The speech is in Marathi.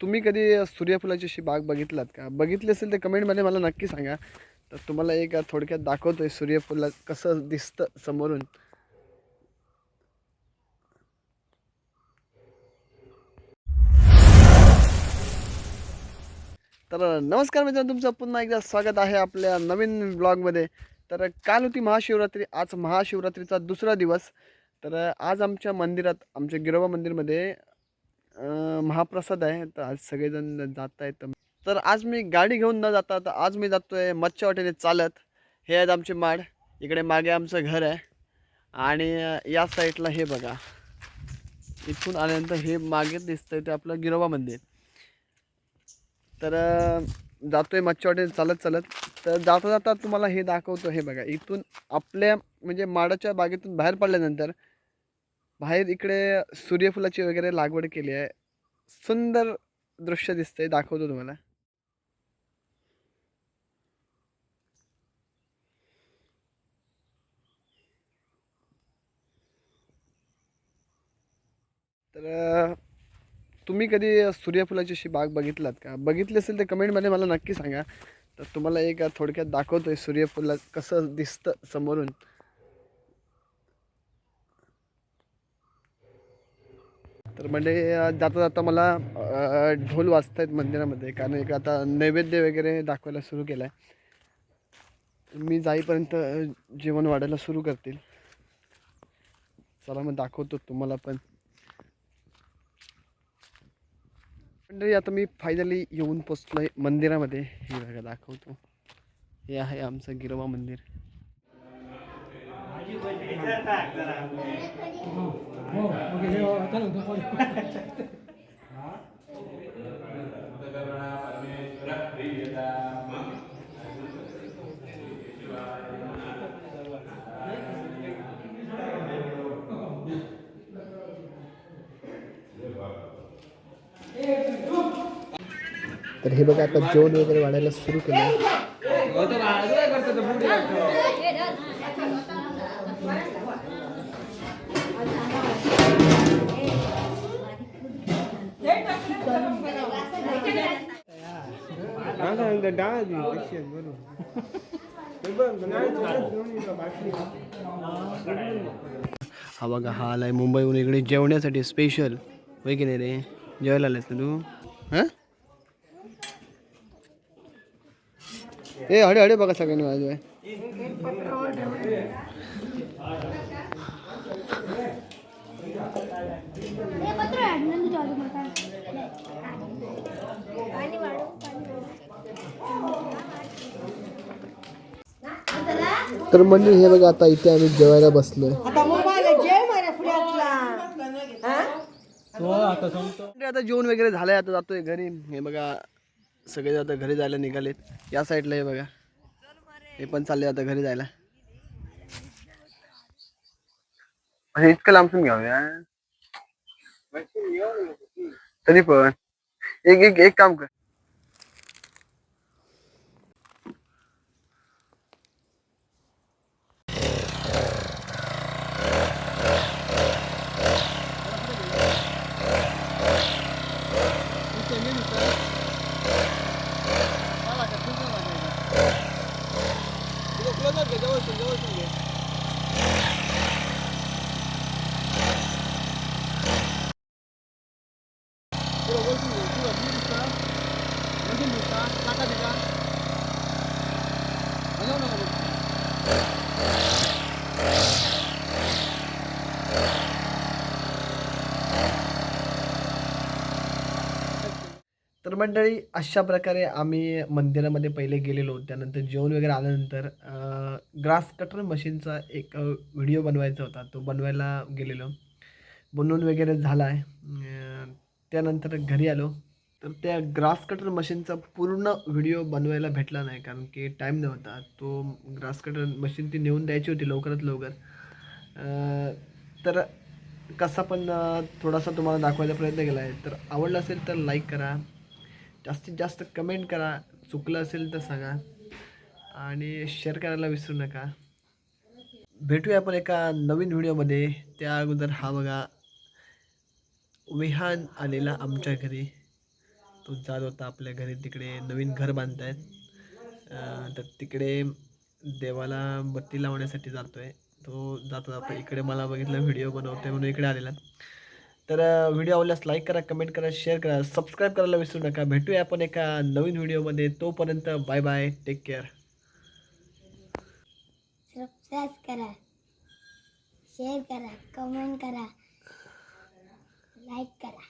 तुम्ही कधी सूर्यफुलाची अशी बाग बघितलात का? बघितली असेल तर कमेंटमध्ये मला नक्की सांगा. तर तुम्हाला एक थोडक्यात दाखवतोय सूर्यफुला कसं दिसतं समोरून. तर नमस्कार मित्रांनो तुमचं पुन्हा एकदा स्वागत आहे आपल्या नवीन ब्लॉगमध्ये. तर काल होती महाशिवरात्री आज महाशिवरात्रीचा दुसरा दिवस. तर आज आमच्या मंदिरात आमच्या गिरोबा मंदिरमध्ये महाप्रसाद आहे. तर आज सगळेजण जात आहेत तर आज मी गाडी घेऊन न जाता तर आज मी जातो आहे मच्छा वाटेने चालत. हे आहेत आमचे माड. इकडे मागे आमचं घर आहे. आणि या साईडला हे बघा. इथून आल्यानंतर हे मागे दिसतंय ते आपलं गिरोबा मंदिर. तर अं, जातोय मच्छीवाटे चालत चालत. तर जाता जाता तुम्हाला हे दाखवतो. हे बघा इथून आपल्या म्हणजे माडाच्या बागेतून बाहेर पडल्यानंतर बाहेर इकडे सूर्यफुलाची वगैरे लागवड केली आहे. सुंदर दृश्य दिसतंय दाखवतो तुम्हाला. तर तुम्ही कधी सूर्यफुलाची अशी बाग बघितलात का? बघितली असेल तर कमेंटमध्ये मला नक्की सांगा. तर तुम्हाला एक थोडक्यात दाखवतोय सूर्यफुला कसं दिसतं समोरून. तर म्हणजे जाता जाता मला ढोल वाजत आहेत मंदिरामध्ये. कारण एक आता नैवेद्य वगैरे दाखवायला सुरू केलं आहे मी जाईपर्यंत जेवण वाढायला सुरू करतील. चला मग दाखवतो तुम्हाला पण. मंडळी आता मी फायनली येऊन पोचलो आहे मंदिरामध्ये. हे बघा दाखवतो. हे आहे आमचं गिरोबा मंदिर. तर हे बघा आता जेवण वगैरे वाढायला सुरू केलं. हा बघा हा आलाय मुंबईहून इकडे जेवण्यासाठी स्पेशल होय की नाही रे? जेवायला आलायस ना तू? हां? ए हडे हडे बघा सगळ्यांनी माझ्या तर म्हणजे हे बघा आता इथे आम्ही जेवायला बसलोय. आता मोबाईल जय माऱ्या फुल्यातला आता जेवण वगैरे झालंय आता जातोय घरी. हे बघा सगळे आता घरी जायला निघालेत. या साईडला हे बघा. हे पण चालले आता घरी जायला. म्हणजे इतकं लांबून घ्यावूया तरी पण. एक एक एक काम कर. yoğursun yoğursun diye. Şurada yoğursun diye. Şurada bir usta. Nasıl bir usta? Kaka bir usta. तर मंडळी अशा प्रकारे आम्ही मंदिरामध्ये पहिले गेलेलो. त्यानंतर जेवण वगैरे आल्यानंतर ग्रास कटर मशीनचा एक व्हिडिओ बनवायचा होता. तो बनवायला गेलेलो. बनवून वगैरे झाला आहे त्यानंतर घरी आलो. तर त्या ग्रास कटर मशीनचा पूर्ण व्हिडिओ बनवायला भेटला नाही कारण की टाईम नव्हता. तो ग्रास कटर मशीन ती नेऊन द्यायची होती लवकरात लवकर. तर कसा पण थोडासा तुम्हाला दाखवायचा प्रयत्न केला आहे तर आवडला असेल तर लाईक करा. जास्तीत जास्त कमेंट करा. चुकलं असेल तर सांगा. आणि शेअर करायला विसरू नका. भेटूया आपण एका नवीन व्हिडिओमध्ये त्या अगोदर हा बघा. विहान आलेला आमच्या घरी. तो जात होता आपल्या घरी. तिकडे नवीन घर बांधत आहेत तर तिकडे देवाला बत्ती लावण्यासाठी जातो आहे तो जाता जाता इकडे मला बघितलं व्हिडिओ बनवतो आहे म्हणून इकडे आलेला. तर व्हिडिओ आवडल्यास लाईक करा कमेंट करा शेअर करा सबस्क्राईब करायला विसरू नका. भेटूया आपण एका नवीन व्हिडिओमध्ये तोपर्यंत bye bye take care subscribe करा. शेअर करा. कमेंट करा. लाईक करा.